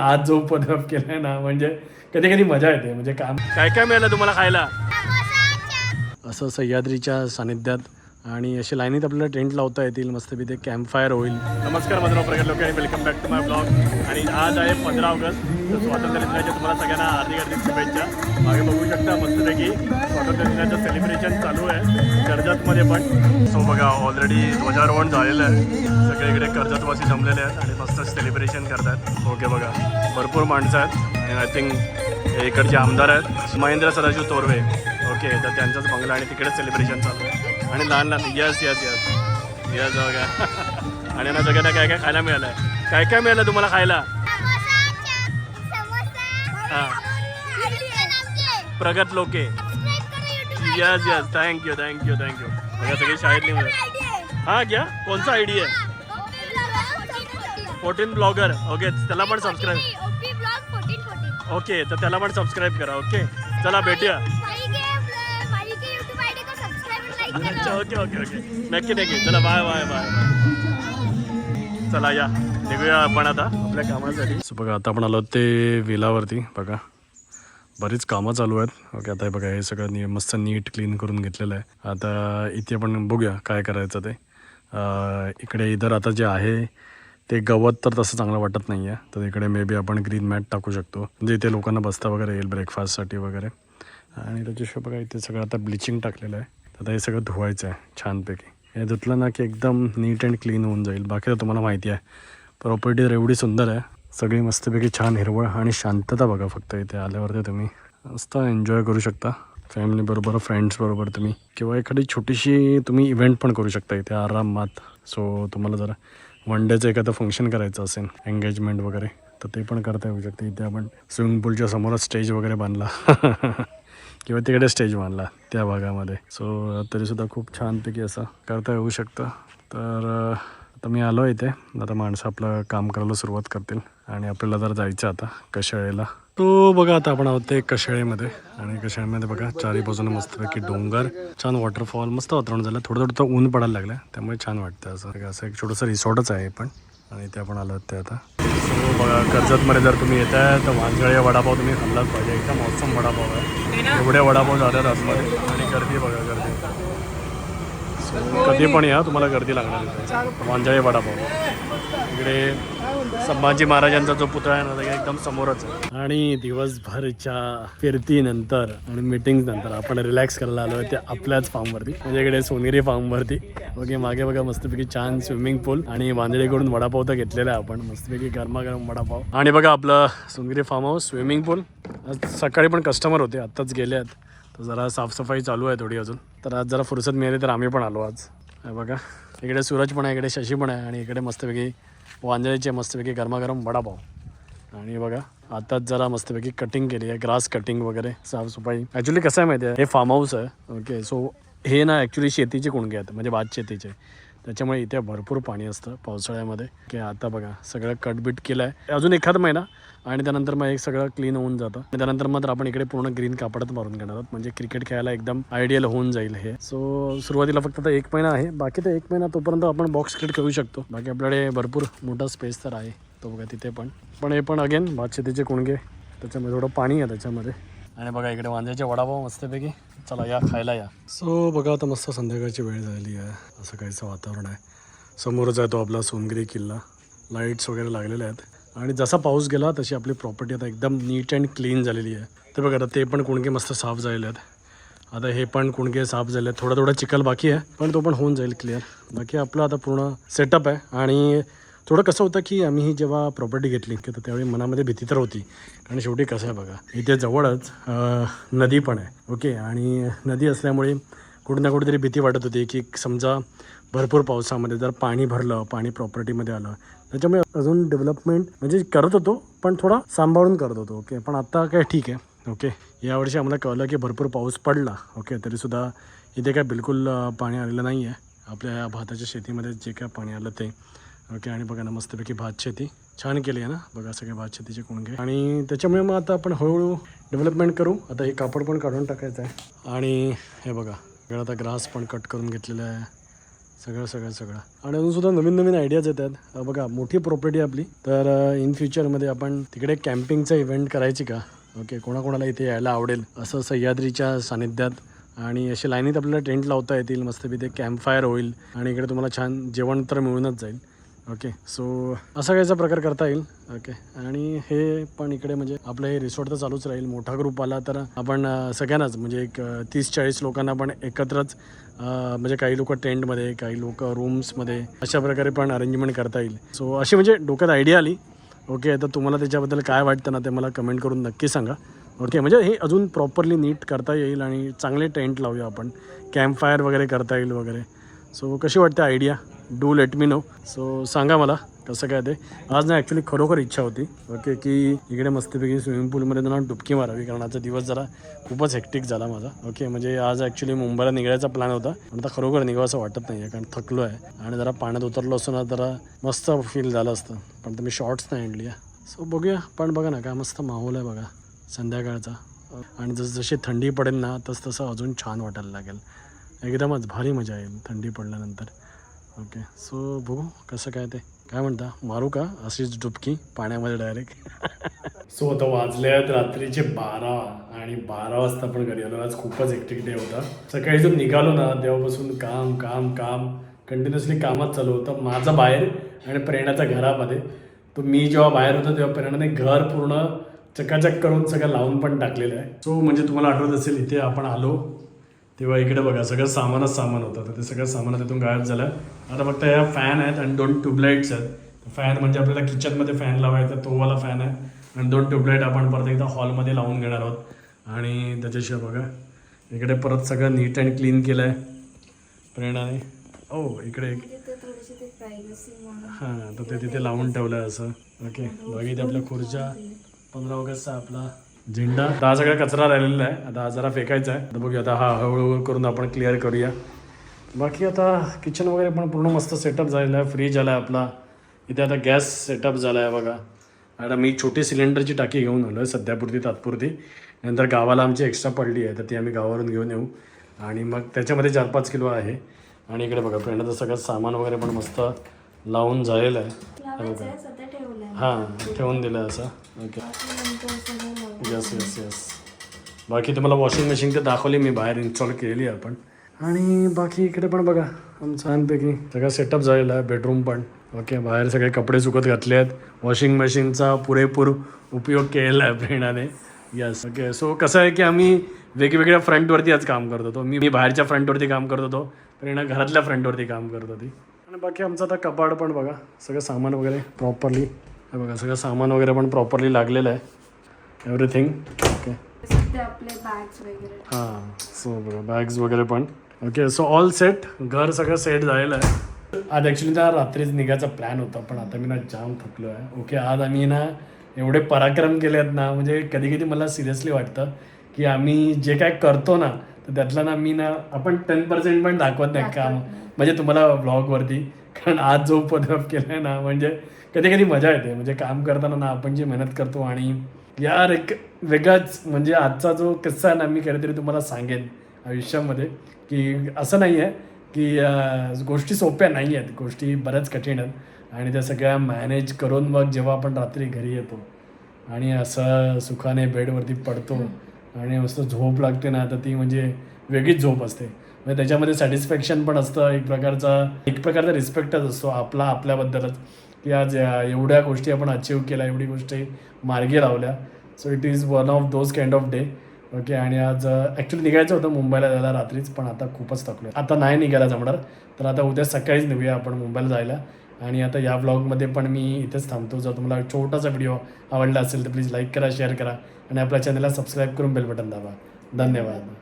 आज जो पदार्थ केलाय ना म्हणजे कधी कधी मजा येते म्हणजे काम काय काय मिळालं तुम्हाला खायला? असं सह्याद्रीच्या सानिध्यात आणि असे लाईनीत आपल्याला टेंट लावता येतील मस्त ते कॅम्प फायर होईल. नमस्कार माझं प्रगत लोक आणि welcome back to my blog आणि आज आहे पंधरा ऑगस्ट तर स्वातंत्र्य दिनाच्या तुम्हाला सगळ्यांना हार्दिक हार्दिक शुभेच्छा. मागे बघू शकता मस्तपैकी स्वातंत्र्य दिनाचं सेलिब्रेशन चालू आहे कर्जतमध्ये पण. सो बघा ऑलरेडी ध्वजारोहण झालेलं आहे. सगळीकडे कर्जतवासी जमलेले आहेत आणि मस्त सेलिब्रेशन करतात ओके बघा भरपूर माणसं आहेत. आय थिंक इकडचे आमदार आहेत. महेंद्र सदाशिव तोरवे. ओके तर त्यांचाच बंगला आणि तिकडेच सेलिब्रेशन चालू आहे. आणि लहान लहान यस यस यस यस बघा आणि ना सगळ्यांना काय काय खायला मिळालं आहे काय काय मिळालं तुम्हाला खायला? हां. प्रगत लोके. Yes yes thank you thank you thank you बघा सगळी शाळेतली मुलं. हां घ्या. कोणचा आय डी आहे फोर्टीन ब्लॉगर ओके त्याला पण सबस्क्राईब ओके तर त्याला पण सबस्क्राईब करा ओके चला भेटूया. अच्छा ओके ओके ओके नक्की नक्की. चला बाय बाय बाय चला या. निघूया आपण आता आपल्या कामासाठी. सो बघा आता आपण आलो ते विलावरती बघा. बरीच कामं चालू आहेत. ओके आता हे बघा हे सगळं नी मस्त नीट क्लीन करून घेतलेलं आहे. आता इथे आपण बघूया काय करायचं ते. अं, इकडे इधर आता जे आहे ते गवत तर तसं चांगलं वाटत नाही आहे तर इकडे मे बी आपण ग्रीन मॅट टाकू शकतो. म्हणजे इथे लोकांना बसता वगैरे येईल ब्रेकफास्टसाठी वगैरे. आणि त्याच्याशिवाय बघा इथे सगळं आता ब्लिचिंग टाकलेलं आहे. तर आता हे सगळं धुवायचं आहे छानपैकी. हे धुतलं ना की एकदम नीट अँड क्लीन होऊन जाईल. बाकी तर तुम्हाला माहिती आहे. प्रॉपर्टी तर एवढी सुंदर आहे. सगळी मस्तपैकी छान हिरवळ आणि शांतता बघा फक्त इथे आल्यावरती तुम्ही. मस्त एन्जॉय करू शकता. फॅमिलीबरोबर फ्रेंड्सबरोबर तुम्ही. किंवा एखादी छोटीशी तुम्ही इव्हेंट पण करू शकता इथे आरामात. सो तुम्हाला जरा वन डेचं एखादं फंक्शन करायचं असेल एंगेजमेंट वगैरे तर ते पण करता येऊ शकते. इथे आपण स्विमिंग पूलच्या समोरच स्टेज वगैरे बांधला. किंवा तिकडे स्टेज बांधला त्या भागामध्ये. सो तरीसुद्धा खूप छानपैकी असं करता येऊ शकतं. तर आता मी आलो इथे. आता माणसं आपलं काम करायला सुरुवात करतील. आणि आपल्याला जर जायचं आता कशाळेला तो बघा आता आपण आहोत ते कशाळेमध्ये. आणि कशाळेमध्ये बघा चारी बाजूने मस्तपैकी डोंगर छान वॉटरफॉल मस्त वातावरण झालं. थोडं थोडं तर ऊन पडायला लागलं त्यामुळे छान वाटतं असं. असं एक छोटंसं रिसॉर्टच आहे पण. आणि ते आपण आलो ते आता. सो बघा कर्जतमध्ये जर तुम्ही येत आहे तर वांजळे वडापाव तुम्ही खाल्लाच पाहिजे. एकदम मौसम वडापाव आहे. एवढे वडापाव जातात आतमध्ये. आणि गर्दी बघा गर्दी. कधी पण या तुम्हाला गर्दी लागणार इथे वांजळे वडापाव. इकडे संभाजी महाराजांचा जो पुतळा आहे ना तो एकदम समोरच आहे. आणि दिवसभरच्या फिरतीनंतर आणि मीटिंग नंतर आपण रिलॅक्स करायला आलो ते आपल्याच फार्मवरती म्हणजे इकडे सोनेरी फार्मवरती ओके मागे बघा मस्तपैकी छान स्विमिंग पूल आणि वांजळीकडून वडापाव तर घेतलेला आहे आपण. मस्तपैकी गरमागरम वडापाव. आणि बघा आपलं सोनेरी फार्म हाऊस स्विमिंग पूल आज सकाळी पण कस्टमर होते आत्ताच गेले आहेत. तर जरा साफसफाई चालू आहे थोडी अजून. तर आज जरा फुरसत मिळाली तर आम्ही पण आलो आज. बघा. इकडे सूरज पण आहे इकडे शशी पण आहे आणि इकडे मस्तपैकी वांजळीचे मस्तपैकी गरमागरम वडापाव. आणि बघा आताच जरा मस्तपैकी कटिंग केली आहे ग्रास कटिंग वगैरे साफसफाई. ॲक्च्युली कसं आहे माहिती आहे हे फार्म हाऊस आहे. ओके सो हे ना ॲक्च्युली शेतीचे कुणगे आहेत म्हणजे भात शेतीचे. त्याच्यामुळे इथे भरपूर पाणी असतं पावसाळ्यामध्ये. की आता बघा सगळं कटबीट केलं आहे अजून एखाद महिना आणि त्यानंतर मग एक सगळं क्लीन होऊन जातं. आणि त्यानंतर मात्र आपण इकडे पूर्ण ग्रीन कापडात मारून घेणार आहोत. म्हणजे क्रिकेट खेळायला एकदम आयडियल होऊन जाईल हे. सो सुरुवातीला फक्त आता एक महिना आहे. बाकी तर एक महिना तोपर्यंत आपण बॉक्स क्रिकेट खेळू शकतो. बाकी आपल्याकडे भरपूर मोठा स्पेस तर आहे. तो बघा तिथे पण. पण हे पण अगेन भातशेतीचे कुणगे. त्याच्यामध्ये थोडं पाणी आहे त्याच्यामध्ये. आणि बघा इकडे वांद्याचे वडापाव मस्तपैकी. चला या खायला या. सो बघा आता मस्त संध्याकाळची वेळ झाली आहे. असं काहीचं वातावरण आहे. समोरच आहे तो आपला सोनगिरी किल्ला. लाईट्स वगैरे लागलेले आहेत. आणि जसा पाऊस गेला तशी आपली प्रॉपर्टी आता एकदम नीट अँड क्लीन झालेली आहे. ते बघा आता ते पण कुणके मस्त साफ झालेले आहेत. आता हे पण कुणके साफ झाले आहेत. थोडा थोडा चिखल बाकी आहे. पण तो पण होऊन जाईल क्लिअर बाकी आपलं आता पूर्ण सेटअप आहे. आणि थोडं कसं होतं की आम्ही ही जेव्हा प्रॉपर्टी घेतली की तर त्यावेळी मनामध्ये भीती तर होती. कारण शेवटी कसं आहे बघा इथे जवळच नदी पण आहे ओके आणि नदी असल्यामुळे कुठं ना कुठेतरी भीती वाटत होती की समजा भरपूर पावसामध्ये जर पाणी भरलं पाणी प्रॉपर्टीमध्ये आलं त्याच्यामुळे अजून डेव्हलपमेंट म्हणजे करत होतो पण थोडा सांभाळून करत होतो ओके पण आत्ता काय ठीक आहे ओके यावर्षी आम्हाला कळलं की भरपूर पाऊस पडला ओके तरीसुद्धा इथे काय बिलकुल पाणी आलेलं नाही आहे आपल्या या भाताच्या शेतीमध्ये जे काय पाणी आलं ते. ओके आणि बघा ना मस्तपैकी भात शेती छान केली आहे ना? बघा सगळे भात शेतीचे कोणगे आणि त्याच्यामुळे मग आता आपण हळूहळू डेव्हलपमेंट करू. आता हे कापड पण काढून टाकायचं आहे. आणि हे बघा सगळं आता ग्रास पण कट करून घेतलेलं आहे. सगळं सगळं सगळं. आणि अजूनसुद्धा नवीन नवीन आयडियाज येतात आहेत. बघा मोठी प्रॉपर्टी आपली. तर इन फ्युचरमध्ये आपण तिकडे कॅम्पिंगचा इव्हेंट करायची का? ओके कोणाकोणाला इथे यायला आवडेल? असं सह्याद्रीच्या सानिध्यात. आणि असे लाईनीत आपल्याला टेंट लावता येतील. मस्तपैकी कॅम्प फायर होईल. आणि इकडे तुम्हाला छान जेवण तर मिळूनच जाईल. ओके सो असा काहीचा प्रकार करता येईल. ओके आणि हे पण इकडे म्हणजे आपलं हे रिसॉर्ट तर चालूच राहील. मोठा ग्रुप आला तर आपण सगळ्यांनाच म्हणजे एक तीस चाळीस लोकांना पण एकत्रच म्हणजे काही लोक टेंटमध्ये काही लोक रूम्समध्ये अशा प्रकारे पण अरेंजमेंट करता येईल. सो अशी म्हणजे डोक्यात आयडिया आली. ओके तर तुम्हाला त्याच्याबद्दल काय वाटतं ना ते मला कमेंट करून नक्की सांगा. ओके म्हणजे हे अजून प्रॉपरली नीट करता येईल आणि चांगले टेंट लावूया आपण. कॅम्प फायर वगैरे करता येईल वगैरे. सो कशी वाटते idea do let me know so सांगा मला कसं काय ते? आज ना ॲक्च्युली खरोखर इच्छा होती. ओके की इकडे मस्तपैकी स्विमिंग पूलमध्ये ना डुबकी मारावी कारण आजचा दिवस जरा खूपच हेक्टिक झाला माझा. ओके म्हणजे आज ॲक्च्युली मुंबईला निघायचा प्लॅन होता पण आता खरोखर निघावं असं वाटत नाही आहे कारण थकलो आहे आणि जरा पाण्यात उतरलो असतो ना जरा मस्त फील झालं असतं. पण तर मी शॉर्ट्स नाही आणली सो बघूया. पण बघा ना काय मस्त माहोल आहे बघा संध्याकाळचा. आणि जस जशी थंडी पडेल ना तस तसं अजून छान वाटायला लागेल. एकदमच भारी मजा येईल थंडी पडल्यानंतर. ओके. सो बघू कसं काय ते. काय म्हणता? मारू का? अशीच डुबकी पाण्यामध्ये डायरेक्ट सो आता वाजले आहेत रात्रीचे बारा आणि बारा वाजता पण घरी आलो. आज खूपच एकटिक डे होता. सकाळी जो निघालो ना तेव्हापासून काम काम काम कंटिन्युअसली कामच चालू होतं. माझं बाहेर आणि प्रेरणाचा घरामध्ये. तो मी जेव्हा बाहेर होतो तेव्हा प्रेरणाने घर पूर्ण चकाचक करून सगळं लावून पण टाकलेलं आहे. सो म्हणजे तुम्हाला आठवत असेल इथे आपण आलो. तेव्हा इकडे बघा सगळं सामानच सामान होतं. तर ते सगळं सामान तिथून गायब झालं. आता फक्त या फॅन आहेत आणि दोन ट्यूबलाईट्स आहेत. फॅन म्हणजे आपल्याला किचनमध्ये फॅन लावायचा तो वाला फॅन आहे. आणि दोन ट्यूबलाईट आपण परत एकदा हॉलमध्ये लावून घेणार आहोत. आणि त्याच्याशिवाय बघा इकडे परत सगळं नीट अँड क्लीन केलं आहे प्रेरणाने. ओ इकडे एक. हां तर ते तिथे लावून ठेवलं आहे असं. ओके बाकी आपल्या खुर्च्या. पंधरा ऑगस्टचा आपला झेंडा. आता हा सगळा कचरा राहिलेला आहे. आता हा जरा फेकायचा आहे. आता बघूया आता हा हळूहळू करून आपण क्लिअर करूया. बाकी आता किचन वगैरे पण पूर्ण मस्त सेटअप झालेला आहे. फ्रीज आला आहे आपला. इथे आता गॅस सेटअप झाला आहे बघा. आता मी छोटी सिलेंडरची टाकी घेऊन आलो आहे सध्यापुरती तात्पुरती. नंतर गावाला आमची एक्स्ट्रा पडली आहे. तर ती आम्ही गावावरून घेऊन येऊ. आणि मग त्याच्यामध्ये चार पाच किलो आहे. आणि इकडे बघा फ्रेंडाचं सगळं सामान वगैरे पण मस्त लावून झालेलं आहे. हां ठेवून दिलं आहे असं okay yes yes yes yes बाकी तुम्हाला वॉशिंग मशीन तर दाखवली मी बाहेर इन्स्टॉल केलेली आहे आपण. आणि बाकी इकडे पण बघा आमचं छानपैकी सगळं सेटअप झालेलं आहे बेडरूम पण. ओके बाहेर सगळे कपडे सुकत घातले आहेत. वॉशिंग मशीनचा पुरेपूर उपयोग केलेला आहे प्रेरणाने यस ओके सो कसं आहे की आम्ही वेगवेगळ्या फ्रंटवरती आज काम करत होतो. मी मी बाहेरच्या फ्रंटवरती काम करत होतो. प्रेरणा घरातल्या फ्रंटवरती काम करत होती. आणि बाकी आमचं आता कपाड पण बघा सगळं सामान वगैरे प्रॉपरली बघा सगळं सामान वगैरे पण प्रॉपरली लागलेलं आहे. एव्हरीथिंग ओके सध्या आपले बॅग्स वगैरे. हां सो बघा बॅग्स वगैरे पण. ओके सो ऑल सेट घर सगळं सेट झालेलं आहे. आज ॲक्च्युली ना रात्रीच निघायचा प्लॅन होता पण आता मी ना जाम थकलो आहे ओके आज आम्ही ना एवढे पराक्रम केले आहेत ना म्हणजे कधी कधी मला सिरियसली वाटतं की आम्ही जे काय करतो ना तर त्यातलं ना मी ना आपण टेन पर्सेंट पण दाखवत नाही काम. म्हणजे तुम्हाला ब्लॉगवरती कारण आज जो उपद्रव केला आहे ना म्हणजे कधी कधी मजा येते. म्हणजे काम करताना ना आपण जी मेहनत करतो आणि यार एक वेगळाच म्हणजे आजचा जो किस्सा आहे ना मी कधीतरी तुम्हाला सांगेन आयुष्यामध्ये की असं नाही आहे की गोष्टी सोप्या नाही आहेत गोष्टी बऱ्याच कठीण आहेत आणि त्या सगळ्या मॅनेज करून मग जेव्हा आपण रात्री घरी येतो आणि असं सुखाने बेडवरती पडतो आणि मस्त झोप लागते ना तर ती म्हणजे वेगळीच झोप असते. म्हणजे त्याच्यामध्ये सॅटिस्फॅक्शन पण असतं एक प्रकारचा एक प्रकारचा रिस्पेक्टच असतो आपला आपल्याबद्दलच. की आज या- एवढ्या गोष्टी आपण अचीव केल्या एवढी गोष्टी मार्गी लावल्या. So it is one of those kind of day okay आणि आज ॲक्च्युली निघायचं होतं मुंबईला जायला रात्रीच पण आता खूपच थकलो आता नाही निघायला जमणार. तर आता उद्या सकाळीच निघूया आपण मुंबईला जायला. आणि आता या ब्लॉगमध्ये पण मी इथेच थांबतो. जर तुम्हाला छोटासा व्हिडिओ आवडला असेल तर प्लीज लाईक करा शेअर करा. आणि आपल्या चॅनलला सबस्क्राईब करून बेल बटन दाबा. धन्यवाद.